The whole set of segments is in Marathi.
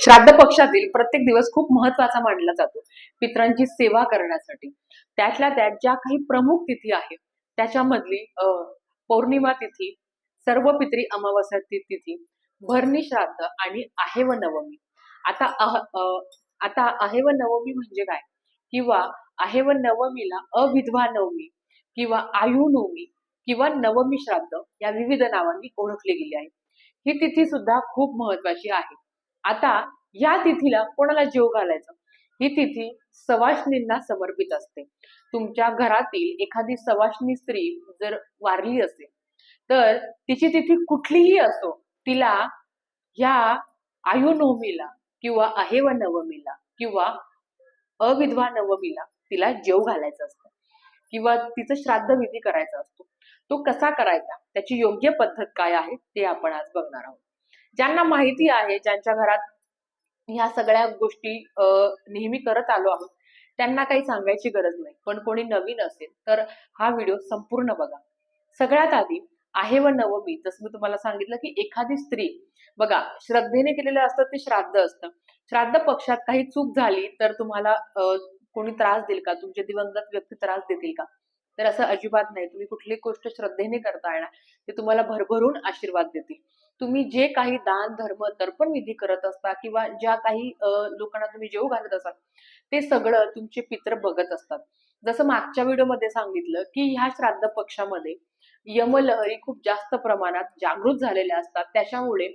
श्राद्ध पक्षातील प्रत्येक दिवस खूप महत्त्वाचा मानला जातो. पित्रांची सेवा करण्यासाठी. त्यातल्या त्यात ज्या काही प्रमुख तिथी आहेत त्याच्यामधली अं, पौर्णिमा तिथी सर्व पित्री अमावस्या तिथी भरणी श्राद्ध आणि आहे व नवमी. आता अह, अं, आता आहे व नवमी म्हणजे काय? किंवा आहे व नवमीला अविधवा नवमी किंवा आयु नवमी किंवा नवमी श्राद्ध या विविध नावांनी ओळखली गेली आहे. ही तिथी सुद्धा खूप महत्वाची आहे. आता या तिथीला कोणाला जीव घालायचा? ही तिथी सवाष्णींना समर्पित असते. तुमच्या घरातील एखादी सवाष्णी स्त्री जर वारली असेल तर तिची तिथी कुठलीही असो तिला ह्या आयुनवमीला किंवा अहेव नवमीला किंवा अविधवा नवमीला तिला जेव घालायचं असतं. किंवा तिचं श्राद्ध विधी करायचा असतो. तो कसा करायचा? त्याची योग्य पद्धत काय आहे ते आपण आज बघणार आहोत. ज्यांना माहिती आहे ज्यांच्या घरात ह्या सगळ्या गोष्टी अं, नेहमी करत आलो आहोत त्यांना काही सांगायची गरज नाही. पण कोणी नवीन असेल तर हा व्हिडिओ संपूर्ण बघा. सगळ्यात आधी आहे व नवमी जसं मी तुम्हाला सांगितलं की एखादी स्त्री बघा श्रद्धेने केलेलं असतं ते श्राद्ध असतं. श्राद्ध पक्षात काही चूक झाली तर तुम्हाला कोणी त्रास देईल का? तुमचे दिवंगत व्यक्ती त्रास देतील का? तर असं अजिबात नाही. तुम्ही कुठली गोष्ट श्रद्धेने करता येणार ते तुम्हाला भरभरून आशीर्वाद देतील. तुम्ही जे काही दान धर्म तर्पण विधी करत असता किंवा ज्या काही लोकांना तुम्ही जेव घालत असाल ते सगळं तुमचे पित्र बघत असतात. जसं मागच्या व्हिडिओमध्ये सांगितलं की ह्या श्राद्ध पक्षामध्ये यमलहरी खूप जास्त प्रमाणात जागृत झालेल्या असतात. त्याच्यामुळे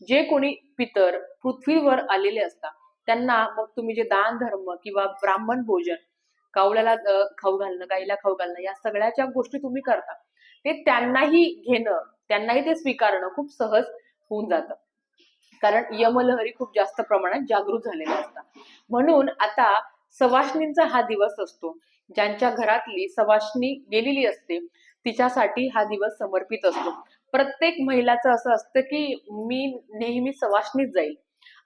जे कोणी पितर पृथ्वीवर आलेले असतात त्यांना मग तुम्ही जे दान धर्म किंवा ब्राह्मण भोजन कावळ्याला खाऊ घालणं गाईला खाऊ घालणं या सगळ्याच्या गोष्टी तुम्ही करता. ते त्यांनाही घेणं त्यांनाही ते स्वीकारणं खूप सहज होऊन जातं. कारण यमलहरी खूप जास्त प्रमाणात जागृत झालेल्या असतात. म्हणून आता सवाष्णींचा हा दिवस असतो. ज्यांच्या घरातली सवाष्णी गेलेली असते तिच्यासाठी हा दिवस समर्पित असतो. प्रत्येक महिलाचं असं असतं की मी नेहमी सवाष्णीच जाईल.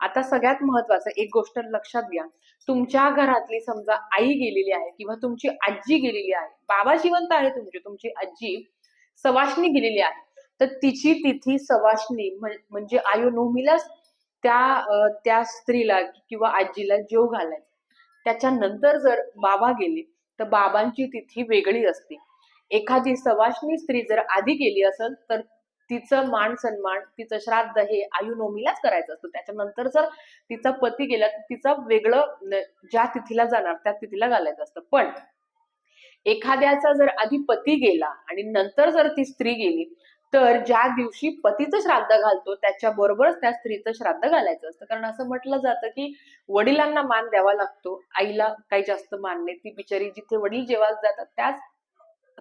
आता सगळ्यात महत्वाचं एक गोष्ट लक्षात घ्या. तुमच्या घरातली समजा आई गेलेली आहे किंवा तुमची आजी गेलेली आहे बाबा जिवंत आहे तुमची तुमची आजी सवाशनी गेलेली आहे. तर तिची तिथी सवाशनी म्हणजे आयोनोमीलाच त्या त्या स्त्रीला किंवा आजीला जेव घालायचा. त्याच्यानंतर जर बाबा गेले तर बाबांची तिथी वेगळी असते. एखादी सवाशनी स्त्री जर आधी गेली असेल तर तिचं मान सन्मान तिचं श्राद्ध हे आयुनोमीलाच करायचं असतं. त्याच्यानंतर जर तिचा पती गेला तर तिचं वेगळं ज्या तिथीला जाणार त्या तिथीला घालायचं असतं. पण एखाद्याचा जर आधी पती गेला आणि नंतर जर ती स्त्री गेली तर ज्या दिवशी पतीचं श्राद्ध घालतो त्याच्या बरोबरच त्या स्त्रीचं श्राद्ध घालायचं असतं. कारण असं म्हटलं जातं की वडिलांना मान द्यावा लागतो आईला काही जास्त मान नाही. ती बिचारी जिथे वडील जेवायला जातात त्याच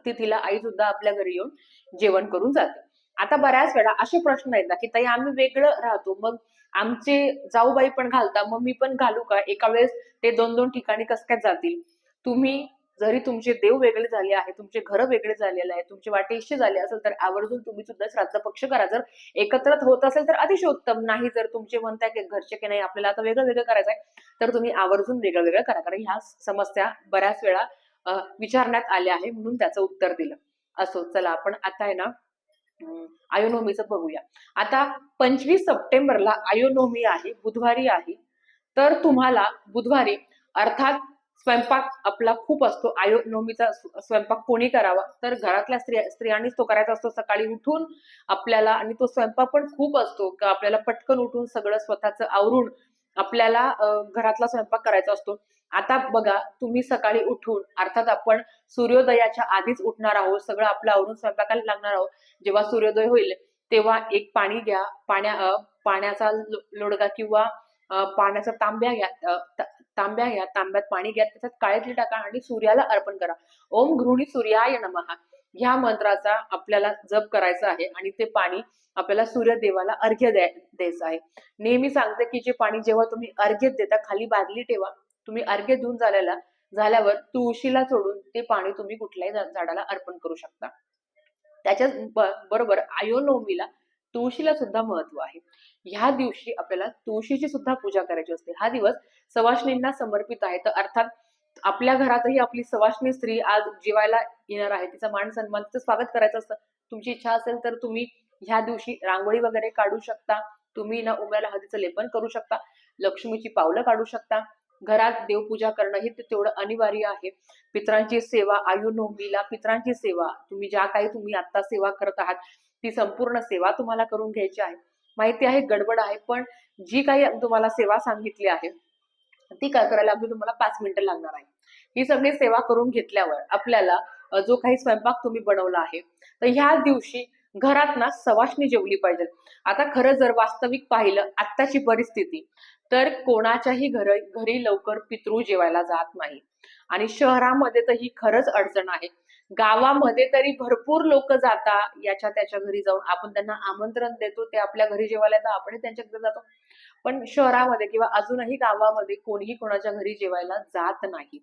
तिथीला आई सुद्धा आपल्या घरी येऊन जेवण करून जाते. आता बऱ्याच वेळा असे प्रश्न येतात की ताई आम्ही वेगळं राहतो मग आमचे जाऊबाई पण घालता मग मी पण घालू का? एका वेळेस ते दोन दोन ठिकाणी कस काय जातील? तुम्ही जरी तुमचे देव वेगळे झाले आहे तुमचे घर वेगळे झालेले आहे तुमचे वाटेशी झाले असेल तर आवर्जून तुम्ही सुद्धा श्राद्ध पक्ष करा. जर एकत्र होत असेल तर अतिशय उत्तम नाही जर तुमचे म्हणताय की घरचे की नाही आपल्याला आता वेगळं वेगळं करायचं आहे तर तुम्ही आवर्जून वेगळं वेगळं करा. कारण ह्या समस्या बऱ्याच वेळा विचारण्यात आल्या आहे म्हणून त्याचं उत्तर दिलं. असो चला आपण आता आहे ना आयोनोमीचं बघूया. आता पंचवीस सप्टेंबरला आयोनोमी आहे बुधवारी आहे. तर तुम्हाला बुधवारी अर्थात स्वयंपाक आपला खूप असतो. आयोनोमीचा स्वयंपाक कोणी करावा? तर घरातल्या स्त्रिया स्त्रियांनीच तो करायचा असतो. सकाळी उठून आपल्याला आणि तो स्वयंपाक पण खूप असतो. का आपल्याला पटकन उठून सगळं स्वतःचं आवरून आपल्याला घरातला स्वयंपाक करायचा असतो. आता बघा तुम्ही सकाळी उठून अर्थात आपण सूर्योदयाच्या आधीच उठणार आहोत. सगळं आपलं आवरून स्वयंपाकाला लागणार आहोत. जेव्हा सूर्योदय होईल तेव्हा एक पाणी घ्या. पाण्या पाण्याचा लो- लोडगा किंवा पाण्याचा तांब्या घ्या तांब्या घ्या तांब्यात पाणी घ्या त्याच्यात काळे तीळ टाका आणि सूर्याला अर्पण करा. ओम गृहिणी सूर्याय नमः. ह्या मंत्राचा आपल्याला जप करायचा आहे आणि ते पाणी आपल्याला सूर्यदेवाला अर्घ्य द्यायचं आहे. नेहमी सांगते की जे पाणी जेव्हा तुम्ही अर्घ्य देता खाली बादली ठेवा तुम्ही अर्घ्य देऊन झालेला झाल्यावर तुळशीला सोडून ते पाणी तुम्ही कुठल्याही झाडाला अर्पण करू शकता. त्याच्याच बरोबर आयोनोमीला तुळशीला सुद्धा महत्त्व आहे. ह्या दिवशी आपल्याला तुळशीची सुद्धा पूजा करायची असते. हा दिवस सवाष्णींना समर्पित आहे. तर अर्थात आपल्या घरातही आपली सवाष्णी स्त्री आज जेवायला येणार आहे. तिचा मान सन्मान तिचं स्वागत करायचं असतं. तुमची इच्छा असेल तर तुम्ही ह्या दिवशी रांगोळी वगैरे काढू शकता. तुम्ही ना उम्याला हळदीचं लेपन करू शकता. लक्ष्मीची पावलं काढू शकता. घरात देवपूजा करणं हे तेवढं अनिवार्य आहे. पित्रांची सेवा आयुनोमीला पित्रांची सेवा तुम्ही ज्या काही तुम्ही आता सेवा करत आहात ती संपूर्ण सेवा तुम्हाला करून घ्यायची आहे. माहिती आहे गडबड आहे पण जी काही तुम्हाला सेवा सांगितली आहे ती काय करायला अगदी तुम्हाला पाच मिनिटं लागणार आहे ही सगळी सेवा करून घेतल्यावर आपल्याला जो काही स्वयंपाक तुम्ही बनवला आहे तर ह्या दिवशी घरात ना सवाशणी जेवली पाहिजे. आता खरं जर वास्तविक पाहिलं आत्ताची परिस्थिती तर कोणाच्याही घर घरी लवकर पितृ जेवायला जात नाही. आणि शहरामध्ये तर ही खरंच अडचण आहे. गावामध्ये तरी भरपूर लोक जाता याच्या त्याच्या घरी जाऊन. आपण त्यांना आमंत्रण देतो ते आपल्या घरी जेवायला येतात आपणही त्यांच्या घरी जातो. पण शहरामध्ये किंवा अजूनही गावामध्ये कोणीही कोणाच्या घरी जेवायला जात नाही.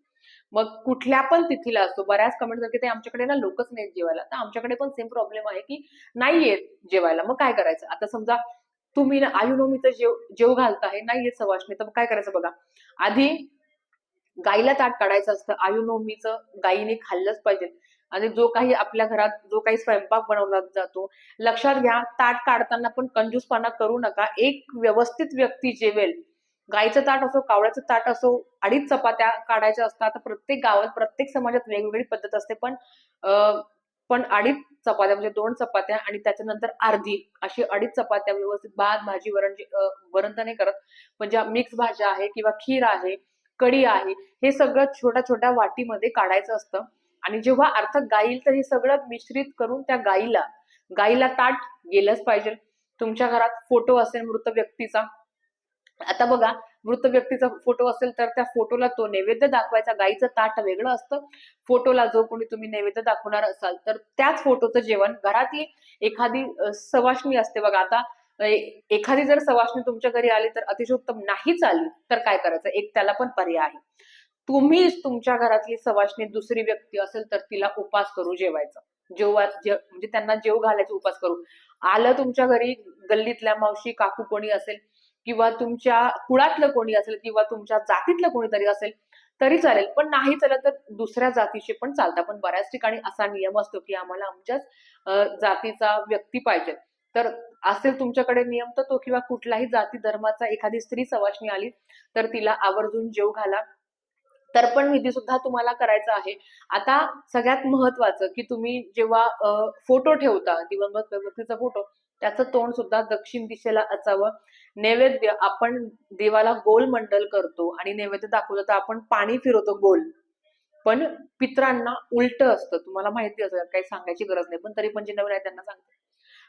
मग कुठल्या पण तिथीला असतो बऱ्याच कमेंट की ते आमच्याकडे ना लोकच नाहीत जेवायला. तर आमच्याकडे पण सेम प्रॉब्लेम आहे की नाही येत जेवायला. मग काय करायचं? आता समजा तुम्ही ना आयुनोमीचं जेव जेव घालताय नाही येत सवाशने तर मग काय करायचं बघा? आधी गाईला ताट काढायचं असतं. आयुनोमीचं गाईने खाल्लंच पाहिजे. आणि जो काही आपल्या घरात जो काही स्वयंपाक बनवला जातो लक्षात घ्या ताट काढताना पण कंजूसपणा करू नका. एक व्यवस्थित व्यक्ती जेवेल गाईचं ताट असो कावळ्याचं ताट असो अडीच चपात्या काढायच्या असतात प्रत्येक गावात प्रत्येक समाजात वेगवेगळी पद्धत असते पण पण अडीच चपात्या म्हणजे दोन चपात्या आणि त्याच्यानंतर अर्धी अशी अडीच चपात्या व्यवस्थित भात भाजी वरण वरण तर नाही करत म्हणजे मिक्स भाज्या आहे किंवा खीर आहे कढी आहे हे सगळं छोट्या छोट्या वाटीमध्ये काढायचं असतं. आणि जेव्हा अर्थ गाईल तर हे सगळं मिश्रित करून त्या गाईला गाईला ताट गेलंच पाहिजे. तुमच्या घरात फोटो असेल मृत व्यक्तीचा. आता बघा मृत व्यक्तीचा फोटो असेल तर त्या फोटोला तो नैवेद्य दाखवायचा. गाईचं ताट वेगळं असतं. फोटोला जो कोणी तुम्ही नैवेद्य दाखवणार असाल तर त्याच फोटोचं जेवण घरातली एखादी सवाशणी सवाष्णी असते बघा. आता एखादी जर सवासणी तुमच्या घरी आली तर अतिशय उत्तम नाहीच आली तर काय करायचं? एक त्याला पण पर्याय आहे. तुम्हीच तुमच्या घरातली सवाशणी दुसरी व्यक्ती असेल तर तिला उपास करू जेवायचं. जेव्हा जे- म्हणजे त्यांना जेव घालायचा उपास करू आलं तुमच्या घरी गल्लीतल्या मावशी काकू कोणी असेल किंवा तुमच्या कुळातलं कोणी असेल किंवा तुमच्या जातीतलं कोणीतरी असेल तरी चालेल. पण नाही चालत तर दुसऱ्या जातीचे पण चालतात पण बऱ्याच ठिकाणी असा नियम असतो की आम्हाला आमच्याच जातीचा व्यक्ती पाहिजे. तर असेल तुमच्याकडे नियम तर तो किंवा कुठलाही जाती धर्माचा एखादी स्त्री सवाशणी आली तर तिला आवर्जून जेव घाला. तर्पण विधी सुद्धा तुम्हाला करायचा आहे. आता सगळ्यात महत्वाचं की तुम्ही जेव्हा फोटो ठेवता दिवंगत व्यक्तीचा फोटो त्याचं तोंड सुद्धा दक्षिण दिशेला असावं. नैवेद्य आपण देवाला गोल मंडल करतो आणि नैवेद्य दाखवतो तर आपण पाणी फिरवतो गोल. पण पित्रांना उलट असतं. तुम्हाला माहिती असेल काही सांगायची गरज नाही पण तरी पण जे नवीन आहे त्यांना सांगते.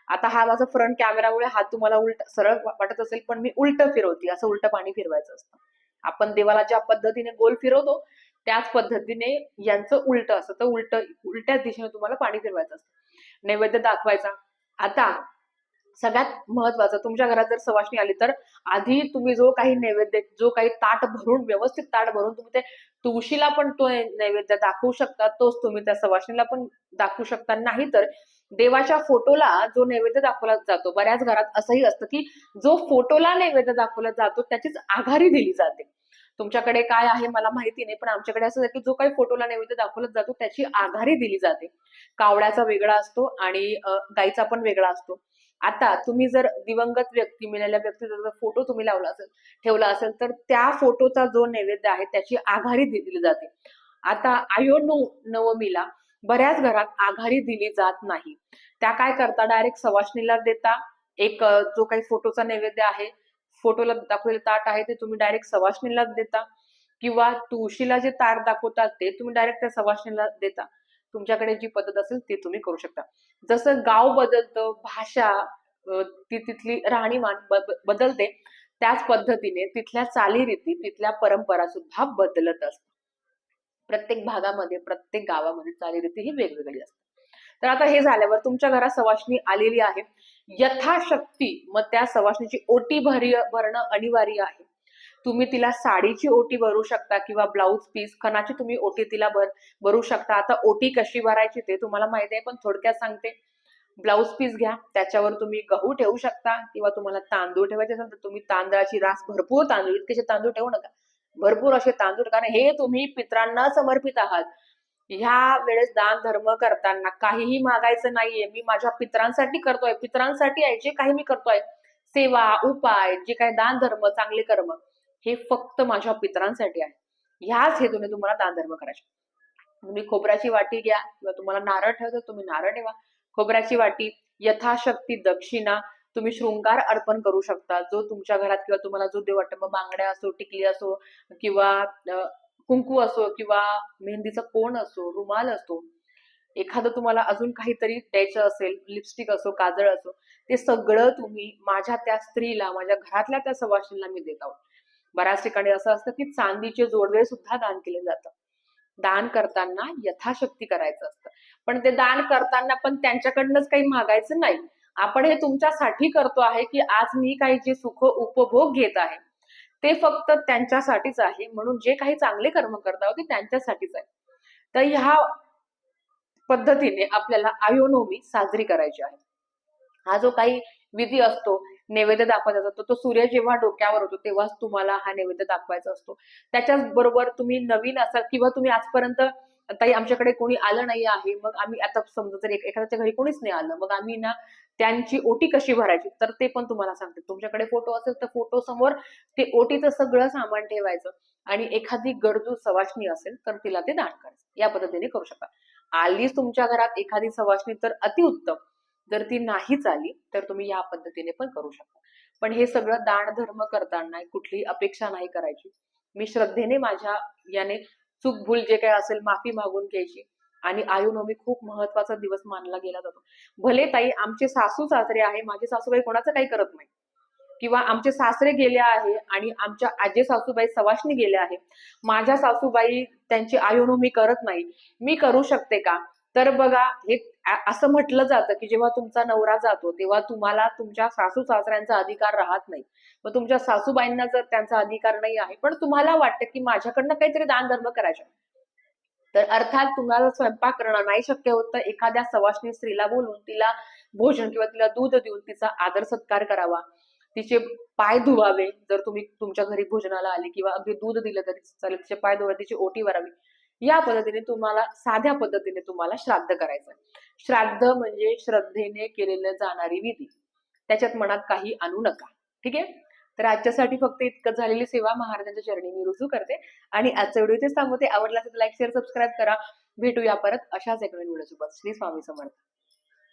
आता हा माझा फ्रंट कॅमेरामुळे हात तुम्हाला उलट सरळ वाटत असेल पण मी उलट फिरवते. असं उलट पाणी फिरवायचं असतं. आपण देवाला ज्या पद्धतीने गोल फिरवतो त्याच पद्धतीने यांचं उलट असतं. तर उलट उलट्या दिशेने तुम्हाला पाणी फिरवायचं असतं. नैवेद्य दाखवायचा. आता सगळ्यात महत्वाचं तुमच्या घरात जर सवाशणी आली तर आधी तुम्ही जो काही नैवेद्य जो काही ताट भरून व्यवस्थित ताट भरून तुम्ही ते तुळशीला पण तो नैवेद्य दाखवू शकता तोच तुम्ही त्या सवाशणीला पण दाखवू शकता. नाही तर देवाच्या फोटोला जो नैवेद्य दाखवला जातो बऱ्याच घरात असंही असतं की जो फोटोला नैवेद्य दाखवला जातो त्याचीच आघारी दिली जाते. तुमच्याकडे काय आहे मला माहिती नाही पण आमच्याकडे असं आहे की जो काही फोटोला नैवेद्य दाखवला जातो त्याची आघारी दिली जाते. कावड्याचा वेगळा असतो आणि गाईचा पण वेगळा असतो. आता तुम्ही जर दिवंगत व्यक्ती मिळालेल्या व्यक्तीचा जर फोटो तुम्ही लावला असेल ठेवला असेल तर त्या फोटोचा जो नैवेद्य आहे त्याची आघारी दि- दिली जाते. आता आयोनो नवमीला बऱ्याच घरात आघारी दिली जात नाही. त्या काय करता? डायरेक्ट सवाशणीला देता. एक जो काही फोटोचा नैवेद्य आहे फोटोला दाखवलेलं ताट आहे ते तुम्ही डायरेक्ट सवाशणीला देता. किंवा तुळशीला जे ताट दाखवतात ते तुम्ही डायरेक्ट त्या सवाशणीला देता. तुमच्याकडे जी पद्धत असेल ती तुम्ही करू शकता. जसं गाव बदलतं भाषा ती तिथली राहणीमान बदलते त्याच पद्धतीने तिथल्या चालीरीती तिथल्या परंपरा सुद्धा बदलत असतात. प्रत्येक भागामध्ये प्रत्येक गावामध्ये चालीरीती ही वेगवेगळी असते तर आता हे झाल्यावर तुमच्या घरात सवाशणी आलेली आहे. यथाशक्ती मग त्या सवाशणीची ओटी भरी भरणं अनिवार्य आहे. तुम्ही तिला साडीची ओटी भरू शकता किंवा ब्लाऊज पीस खणाची तुम्ही ओटी तिला भर भरू शकता. आता ओटी कशी भरायची ते तुम्हाला माहिती आहे पण थोडक्यात सांगते. ब्लाऊज पीस घ्या त्याच्यावर तुम्ही गहू ठेवू शकता किंवा तुम्हाला तांदूळ ठेवायचे असेल तर तुम्ही तांदळाची रास भरपूर तांदूळ इतकेचे तांदूळ ठेवू नका. भरपूर असे तांदूळ कारण हे तुम्ही पित्रांना समर्पित आहात. ह्या वेळेस दान धर्म करताना काहीही मागायचं नाहीये. मी माझ्या पित्रांसाठी करतोय. पित्रांसाठी आहे जे काही मी करतोय. सेवा उपाय जे काही दान धर्म चांगले कर्म हे फक्त माझ्या पितरांसाठी आहे. ह्याच हेतूने तुम्हाला दान धर्म करायचे. तुम्ही खोबऱ्याची वाटी घ्या किंवा तुम्हाला नारळ ठेवतो तुम्ही नारळ ठेवा. खोबऱ्याची वाटी यथाशक्ती दक्षिणा तुम्ही शृंगार अर्पण करू शकता. जो तुमच्या घरात किंवा तुम्हाला जो देव वाटतं मग बांगड्या असो टिकली असो किंवा कुंकू असो किंवा मेहंदीचा कोण असो रुमाल असो एखादं तुम्हाला अजून काहीतरी द्यायचं असेल लिपस्टिक असो काजळ असो ते सगळं तुम्ही माझ्या त्या स्त्रीला माझ्या घरातल्या त्या सवाशीला मी देत आहोत. बऱ्याच ठिकाणी असं असतं की चांदीचे जोडवे सुद्धा दान केले जातात दान करताना यथाशक्ती करायचं असतं. पण ते दान करताना पण त्यांच्याकडनंच काही मागायचं नाही. आपण हे तुमच्यासाठी करतो आहे की आज मी काही जे सुख उपभोग घेत आहे ते फक्त त्यांच्यासाठीच आहे. म्हणून जे काही चांगले कर्म करत आहोत ते त्यांच्यासाठीच आहे. तर ह्या पद्धतीने आपल्याला आयोनोमी साजरी करायची आहे. हा जो काही विधी असतो नैवेद्य दाखवायचा असतो तो सूर्य जेव्हा डोक्यावर होतो तेव्हाच तुम्हाला हा नैवेद्य दाखवायचा असतो. त्याच्याच बरोबर तुम्ही नवीन असाल किंवा तुम्ही आजपर्यंत ताई आमच्याकडे कोणी आलं नाही आहे. मग आम्ही आता समजा जर एखाद्याच्या घरी कोणीच नाही आलं मग आम्ही ना त्यांची ओटी कशी भरायची? तर ते पण तुम्हाला सांगते. तुमच्याकडे फोटो असेल तर फोटो समोर ते ओटीचं सगळं सामान ठेवायचं आणि एखादी गरजू सवाशणी असेल तर तिला ते दान करायचं. या पद्धतीने करू शकता. आलीच तुमच्या घरात एखादी सवाशणी तर अतिउत्तम जर ती नाहीच आली तर तुम्ही या पद्धतीने पण करू शकता. पण हे सगळं दान धर्म करताना कुठलीही अपेक्षा नाही करायची. मी श्रद्धेने माझ्या याने चूक भूल जे काही असेल माफी मागून घ्यायची. आणि आयुनोमी खूप महत्त्वाचा दिवस मानला गेला जातो. भले ताई आमचे सासू सासरे आहे माझे सासूबाई कोणाचं काही करत नाही. किंवा आमचे सासरे गेले आहे आणि आमच्या आजे सासूबाई सवाशनी गेल्या आहे. माझ्या सासूबाई त्यांची आयुनोमी करत नाही. मी करू शकते का? तर बघा हे असं म्हटलं जातं की जेव्हा तुमचा नवरा जातो तेव्हा तुम्हाला तुमच्या सासू सासऱ्यांचा अधिकार राहत नाही. मग तुमच्या सासूबाईंना जर त्यांचा अधिकार नाही आहे पण तुम्हाला वाटतं की माझ्याकडनं काहीतरी दान धर्म करायचं तर अर्थात तुम्हाला स्वयंपाक करणं नाही शक्य होत तर एखाद्या सवाशणी स्त्रीला बोलून तिला भोजन किंवा तिला दूध देऊन तिचा आदर सत्कार करावा. तिचे पाय धुवावे जर तुम्ही तुमच्या घरी भोजनाला आले किंवा अगदी दूध दिलं तरी चालेल तिचे पाय धुवा तिची ओटी भरावी. या पद्धतीने तुम्हाला साध्या पद्धतीने तुम्हाला श्राद्ध करायचं श्राद्ध म्हणजे श्रद्धेने केलेलं जाणारी विधी. त्याच्यात मनात काही आणू नका. ठीक आहे? तर आजच्यासाठी फक्त इतकं झालेली सेवा. महाराजांच्या चरणी मी रुजू करते. आणि आजचा व्हिडिओ इथेच थांबवते. आवडला असेल तर लाईक शेअर सबस्क्राईब करा. भेटूया परत अशाच एक नवीन व्हिडिओ सोबत श्री स्वामी समर्थ.